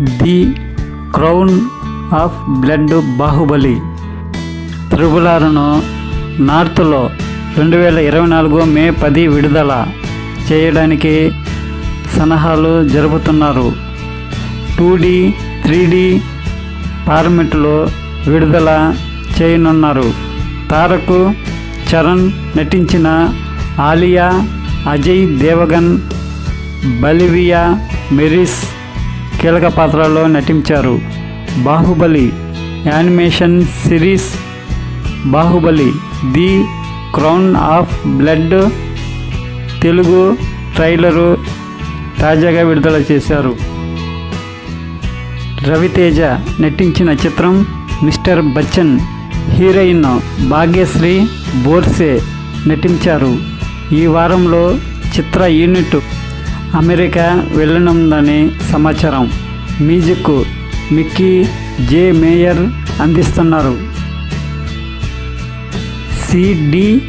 The crown of blood Baahubali. త్రిబులారును నార్త్లో రెండు వేల ఇరవై నాలుగు మే పది విడుదల చేయడానికి సలహాలు జరుపుతున్నారు. టూ డి త్రీ డి ఫార్మెట్లో విడుదల చేయనున్నారు. తారకు చరణ్ నటించిన ఆలియా అజయ్ దేవగన్ బలివియా మెరిస్ కీలక పాత్రలో నటించారు. Baahubali animation series Baahubali the crown of blood Telugu trailer తాజాగా విడుదల చేశారు. రవితేజ నటించిన చిత్రం మిస్టర్ బచ్చన్ హీరోయిన్ భాగ్యశ్రీ బోర్సే నటించారు. ఈ వారంలో చిత్ర యూనిట్ అమెరికా వెళ్ళనుందని సమాచారం. మ్యూజిక్ మిక్కీ జే మేయర్ అందిస్తున్నారు. CD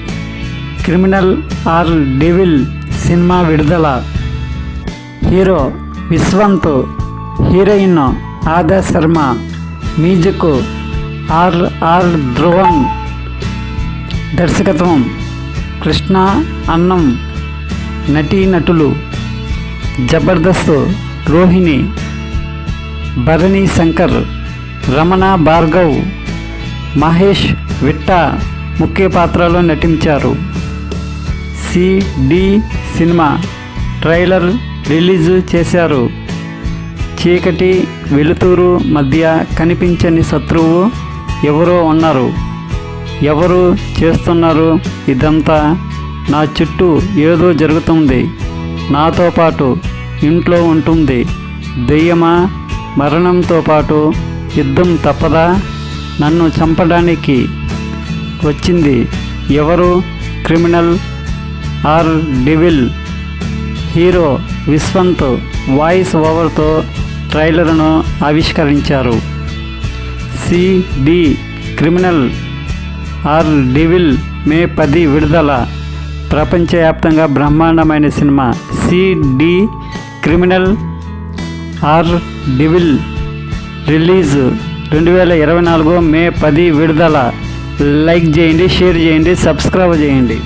criminal or devil cinema విడుదల. Hero Vishwanth heroine Adah Sharma music are are ధ్రువం. దర్శకత్వం కృష్ణ అన్నం నటీనటులు జబర్దస్త్ రోహిణి భరణి శంకర్ రమణ భార్గవ్ మహేష్ విట్ట ముఖ్య పాత్రలో నటించారు. సిడి సినిమా ట్రైలర్ రిలీజ్ చేశారు. చీకటి వెలుతురు మధ్య కనిపించని శత్రువు ఎవరో ఉన్నారు. ఎవరు చేస్తున్నారు ఇదంతా నా చుట్టూ ఏదో జరుగుతుంది. నాతో పాటు ఇంట్లో ఉంటుంది దెయ్యమా? మరణంతో పాటు యుద్ధం తప్పదా? నన్ను చంపడానికి వచ్చింది ఎవరు? Criminal or devil? Hero Vishwanth voice ఓవర్తో ట్రైలర్ను ఆవిష్కరించారు. CD criminal or devil May పది విడుదల ప్రపంచవ్యాప్తంగా బ్రహ్మాండమైన cinema CD criminal or devil release రెండు వేల ఇరవై నాలుగు మే పది విడుదల. లైక్ చేయండి షేర్ చేయండి సబ్స్క్రైబ్ చేయండి.